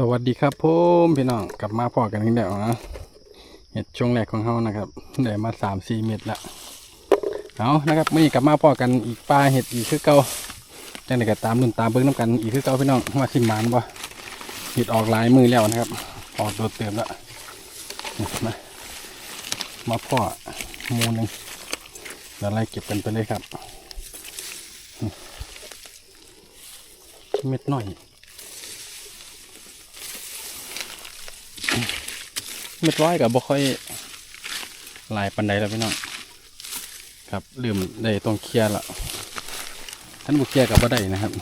สวัสดีครับผมพี่น้องกลับมาพอกันอีกแล้วนะเห็ดช่วงแรกของเขานะครับได้มาสามสี่เม็ดละเอานะครับมื่อนี้กลับมาพอกันอีกปลาเห็ดอีกคือเก่าจังไดก็ตามรุ่นตามเบิ้งน้ำกันอีกคือเก่าพี่น้องว่าสิมานบ่เห็ดออกหลายมือแล้วนะครับออกโดดเติมแล้วมามาพ่อมูหนึ่งเดี๋ยวไล่เก็บกันไปเลยครับเม็ดหน่อย เม็ดร้อยกับบ่ค่อยลายปันใดแล้วพี่น้องครับลืมได้ต้องเคลียร์ละท่านบุเคลียร์กับบ่ได้นะครับ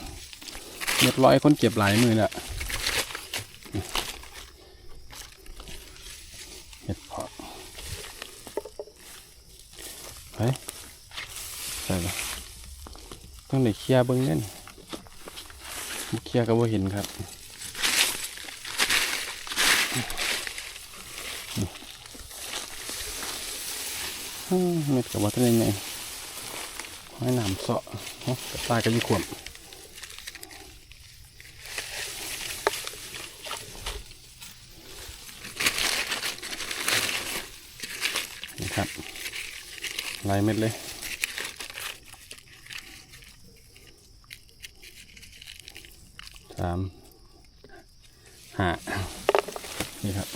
เม็ดร้อยคนเก็บหลายมือละเห็ดเพาะไปใส่ละต้องได้เคลียร์เบิ้งเน่นบุเคลียร์ก็บ่เห็นครับ เม็ดกับว่าท่านไงห้น้ำเสาะเนาะกระตายกันยี่ขวมนี่ครับลายเม็ดเลยสามห้านี่ครับ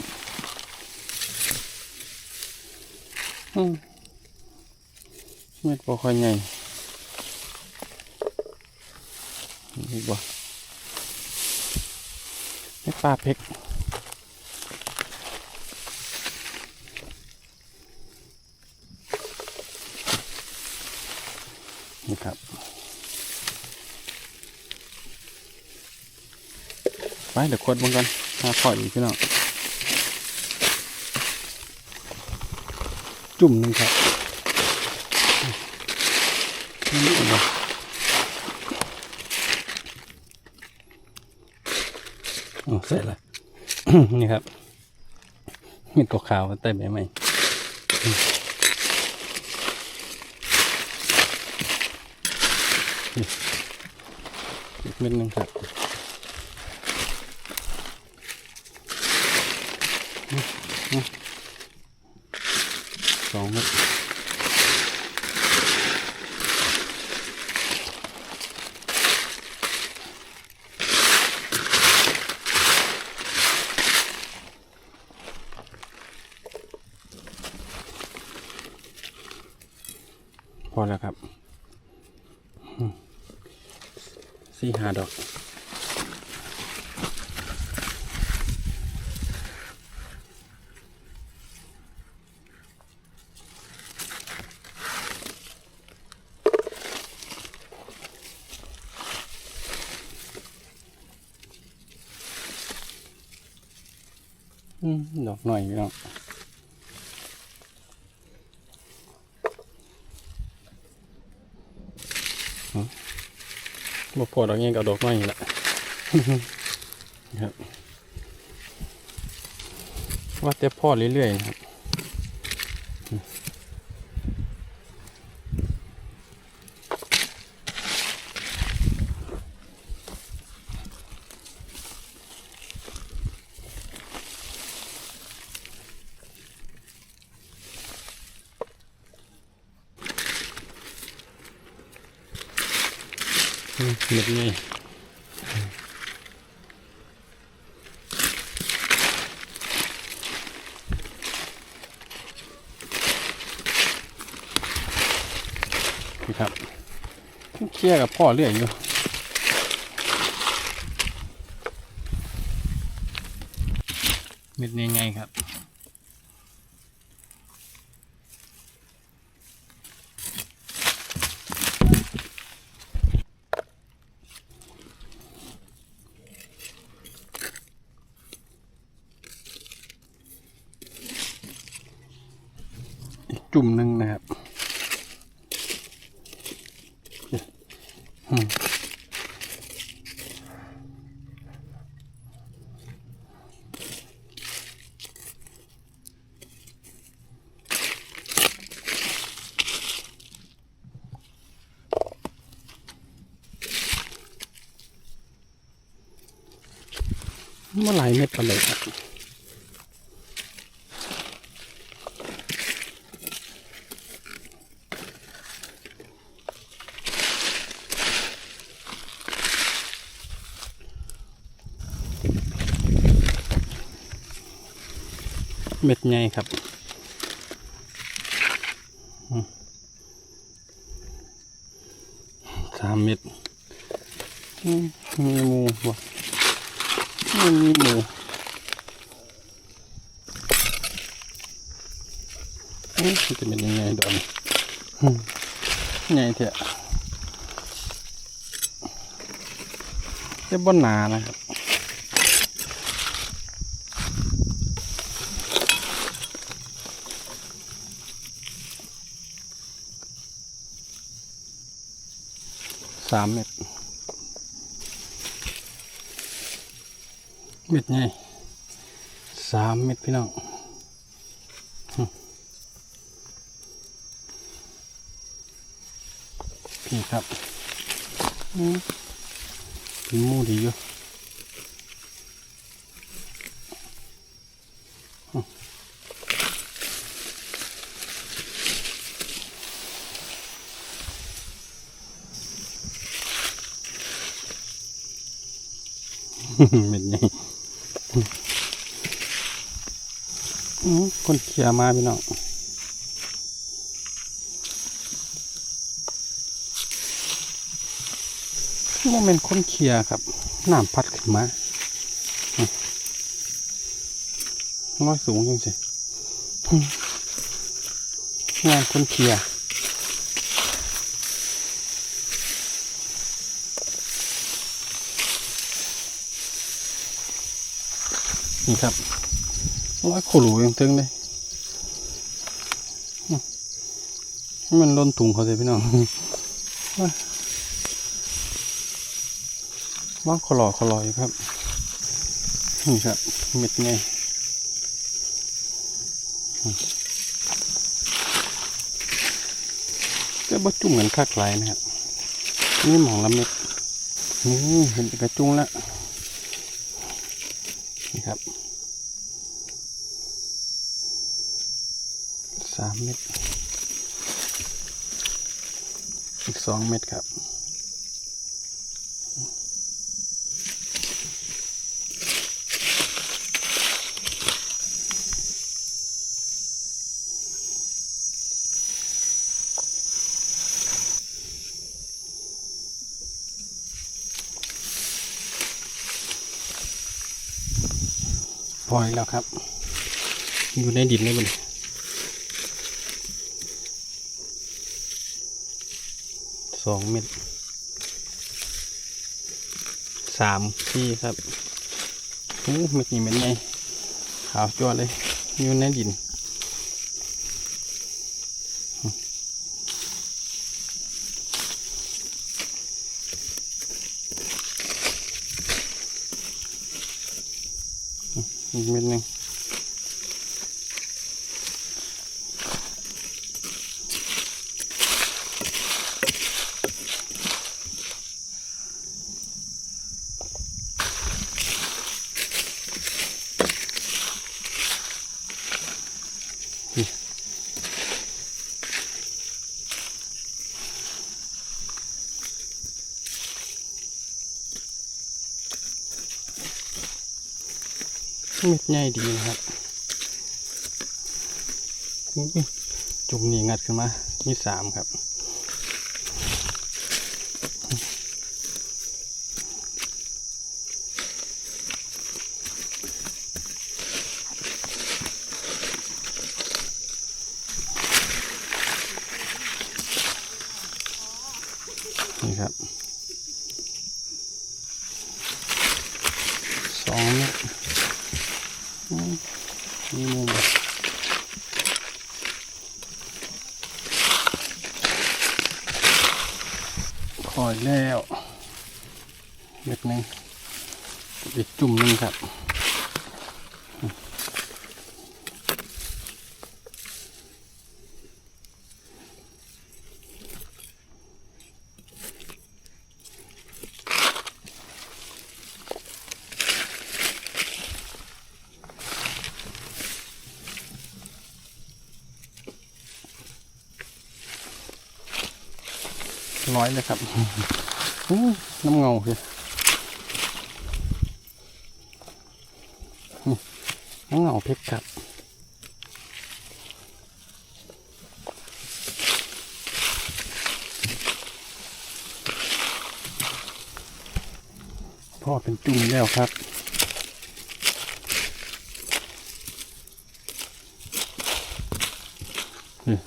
อืม เม็ดบ่ค่อยใหญ่นี่บ่เม็ดปลาเพ็กนี่ครับไปเดี๋ยวขวดมันกันหาพออีกพี่น้องจุ่มหนึ่งครับ นี่เอามาโอเสร็จแล้วนี่ครับมีตัวขาวเต็มไปไหมอีกเม็ดหนึ่งครับสองเม็ด อแล้วครับสี่หาดอก ดอกหน่อยพี่น้อง บ่พอดอกเงี้ยกับดอกไม้นี่แหละครับ ว่าแต่พ่อเรื่อยๆนะครับอืมเม็ดไง นะครับเคลียร์กับพ่อเรื่อยอยู่เม็ดนี้ไงครับ อีกจุ่มหนึ่งนะครับอืม เมื่อหลายเม็ดไปเลยครับเม็ดใหญ่ครับสามเม็ดอืมมีห มูบ่มันมีหมูมันจะเป็นยังไงดอนอืมใหญ่เถอะจะบ้นหนานะครับสามเม็ด เม็ดไงสามเม็ดพี่น้องหึนี่ครับอืมเป็นมูดีอยู่เม็ดไงอืม คนเขียมาพี่น้องโมเมนต์คนเขียครับน้ำพัดขึ้นมาอืมร้อยสูงจริงสิงานคนเขียนี่ครับ ร้อยขลุยังตึงเลยมันล้นถุงเขาเลยพี่น้องว่างขอลอขอลอยครับ นี่ครับเม็ดไงอื้อจะบรจุ่มเหมือนคักไหลายนะครับนี่หมองละเม็ดนี่เห็นเป็นกระจุงแล้ว นี่ครับ สามเม็ด อีกสองเม็ดครับ ปล่อยแล้วครับ อยู่ในดินเลยมัน องเม็ดสามที่ครับโอ้เม็ดนี้เม็ดไงขาวจั่วเลย อยู่ในดินอีกเม็ดหนึ่ง เม็ดใหญ่ดีนะครับจุ่มนี่งัดขึ้นมา มีสามครับ นี่ครับ สองเม็ดอืมนี่มุมค อยแล้วเม็ดนึงอีกจุ่มนึงครับ ร้อยเลยครับน้ำเงาคือน้ำเงาเพชรครับพ่อเป็นจุ่มแล้วครับ นี่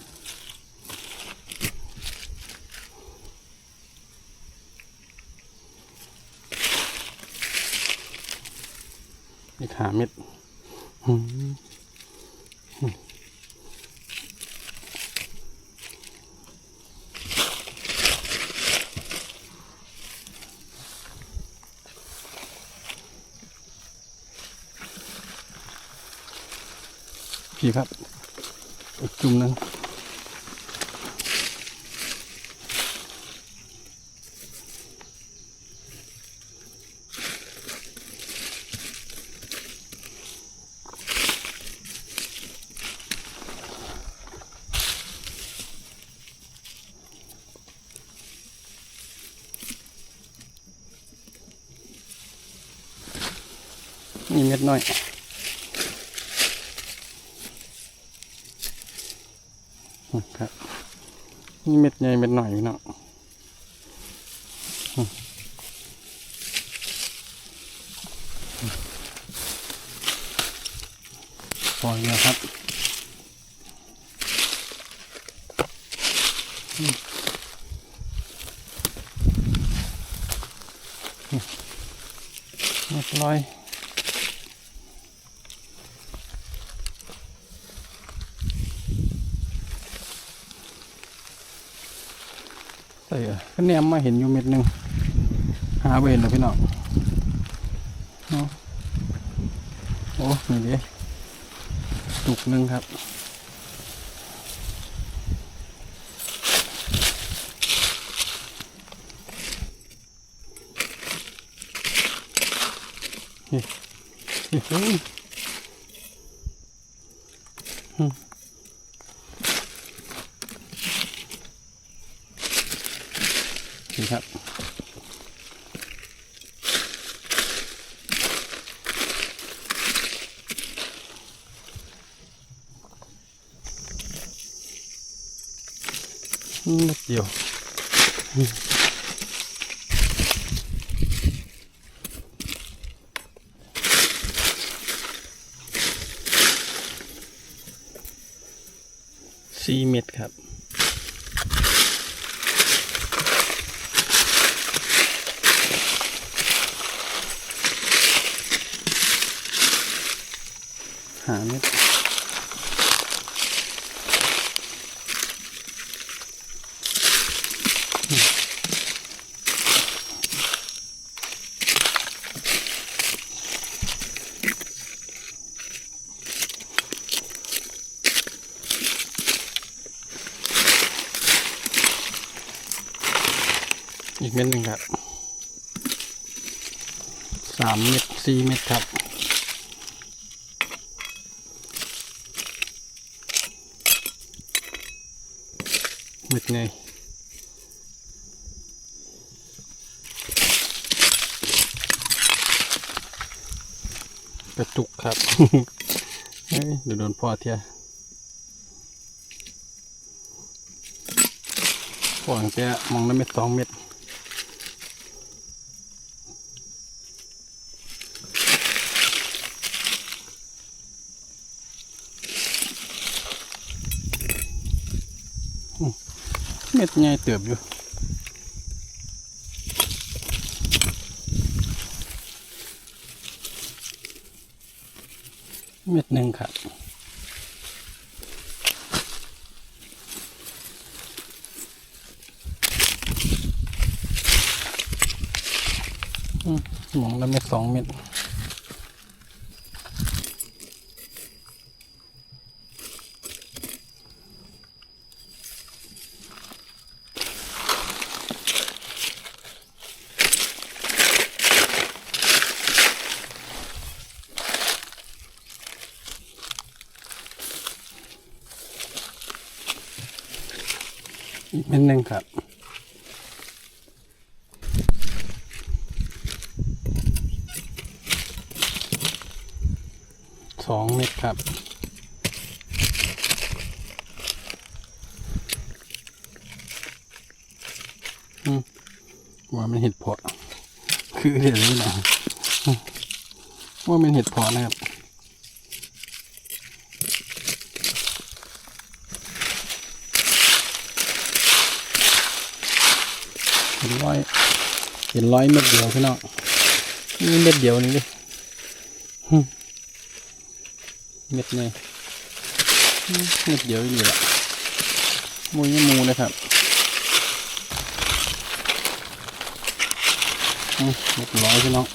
อีกหา เม็ดพี่ครับ อีกจุ่มนึง นี่เม็ดน้อย ครับ นี่เม็ดใหญ่เม็ดหน่อยพี่น้องอืมพอแล้วครับเรียบร้อย ใส่อะก็ แนมมาเห็นอยู่เม็ดหนึ่งหาเห็นแล้วพี่น้องเนาะโอ้นี่ดิตุกหนึ่งครับนี่นี่เฮ้ยอืม นี่ครับ นิดเดียวสี่เม็ดครับ หาเม็ดอีกเม็ดหนึ่งครับสามเม็ดสี่เม็ดครับ เม็ดไงกระตุกครับเฮ้ยเดี๋ยวโดนพ่อเทียพ่อของแกมองได้เม็ดสองเม็ด ม็ดใหญ่เติบอยู่เม็ดหนึ่งครับอืมองล้วเม็ดสองเม็ด ครับสองเม็ดครับว่ามันเห็ดเพาะคือเห็ดนี่นะว่ามันเห็ดเพาะนะครับ เห็นร้อยเม็ดเดียวพี่น้องนี่เม็ดเดียวนี่ดิเม็ดนี่หึเม็ดเดียวอยู่ละมูยมูเลยครับเม็ดร้อยพี่น้อง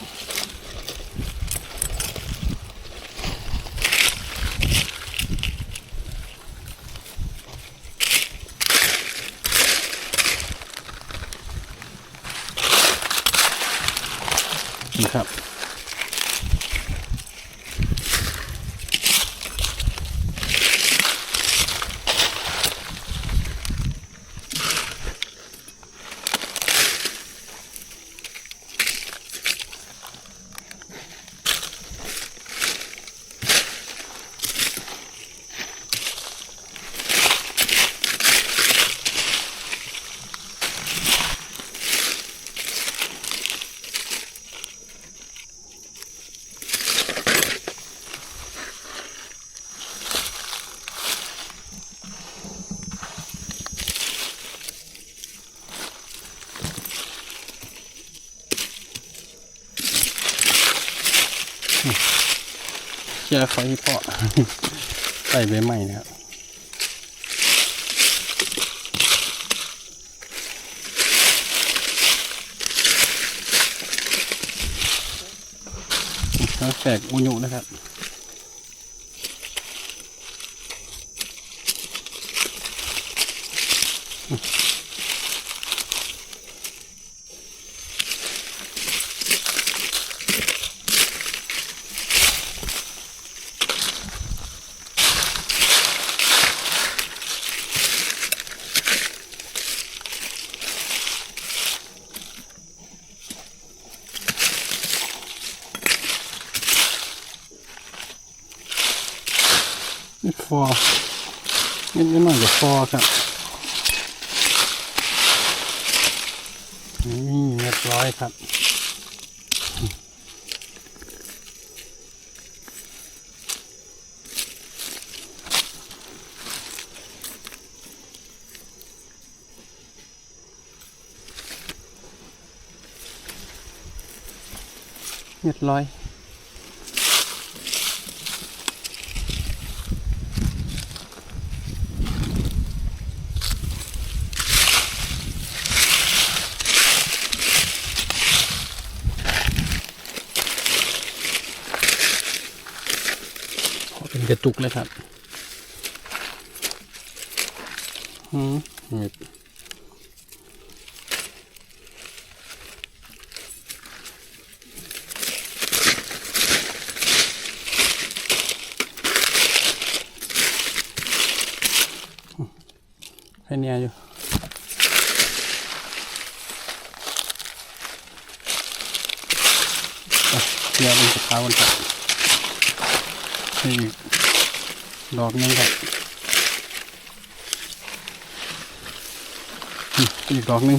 ครับ เชียร์ไฟเพาะใส่ใบใหม่นะครับแล้วแฝกอุญุนะครับนี่ฟอร์นิดนิดหน่อยจะฟอร์ครับ นี่เรียบร้อยครับ เรียบร้อย สุกเลยครับอืมเห็ดแค่เนี้ยอยู่เดี๋ยวมันจะพาวันครับนี่ ดอกนึงครับอีกดอกนึง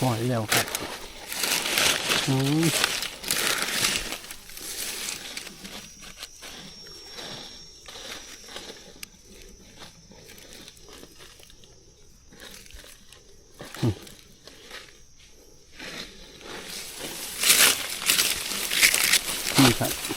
ปล่อยแล้วครับอืมนี่ครับ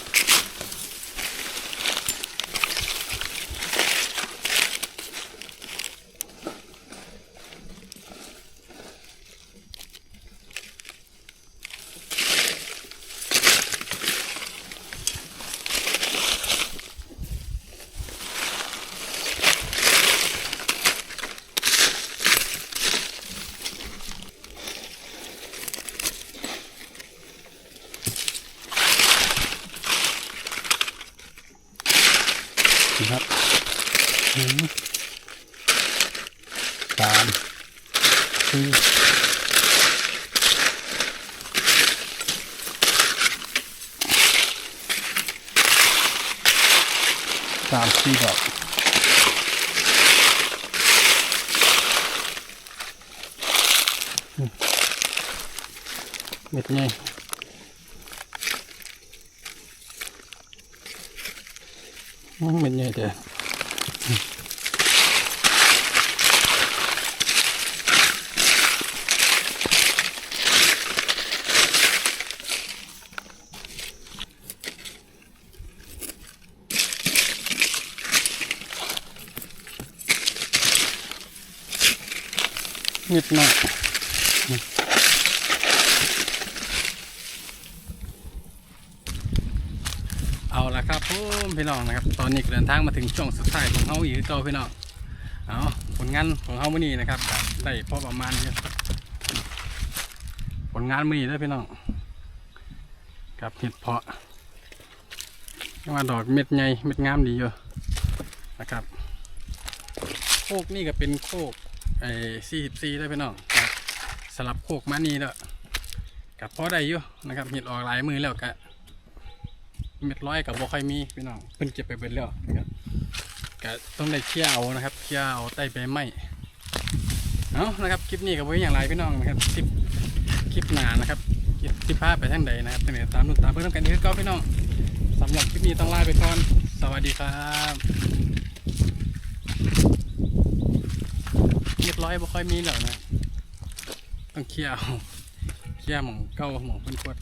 นี่ครับหนึ่งสาม สี่สามสี่ดอกอืมเม็ดใหญ่อืมเม็ดใหญ่เด้อ นิดหน่อยเอาละครับผมพี่น้องนะครับ ตอนนี้เดินทางมาถึงช่วงสุดท้ายของเฮาอีกคือพี่น้องเอาผลงานของเฮามื้อนี้นะครับก็ได้พอประมาณนี้ผลงานมือนี้เด้พี่น้องกับเห็ดเพาะว่าดอกเม็ดใหญ่เม็ดงามดีอยู่นะครับ โคกนี่ก็เป็นโคก ไอ้สี่สิบสี่ได้พี่น้องกับสลับโคกมานี่แล้วกับพอได้อยู่นะครับเห็ดออกหลายมือแล้วกะเม็ดร้อยกับบ่ค่อยมีพี่น้องเพิ่นเก็บไปเบิดแล้วนะครับกะต้องได้เคี่ยวเอานะครับเคี่ยวเอาใต้ใบไม้เอานะครับคลิปนี้ก็บ่มีอย่างไรพี่น้องนะครับคลิปคลิปหนานะครับคลิปที่พาไปทางใดนะครับทางไหนตามนุ่นตามเพื่อนกันนี้คือเก่าพี่น้องสำหรับคลิปนี้ต้องลาไปก่อนสวัสดีครับ ร้อยบ่ค่อยมีแล้วนะ ต้องเคลียร์เคลียร์หมองเก่าหมองเพิ่นกวด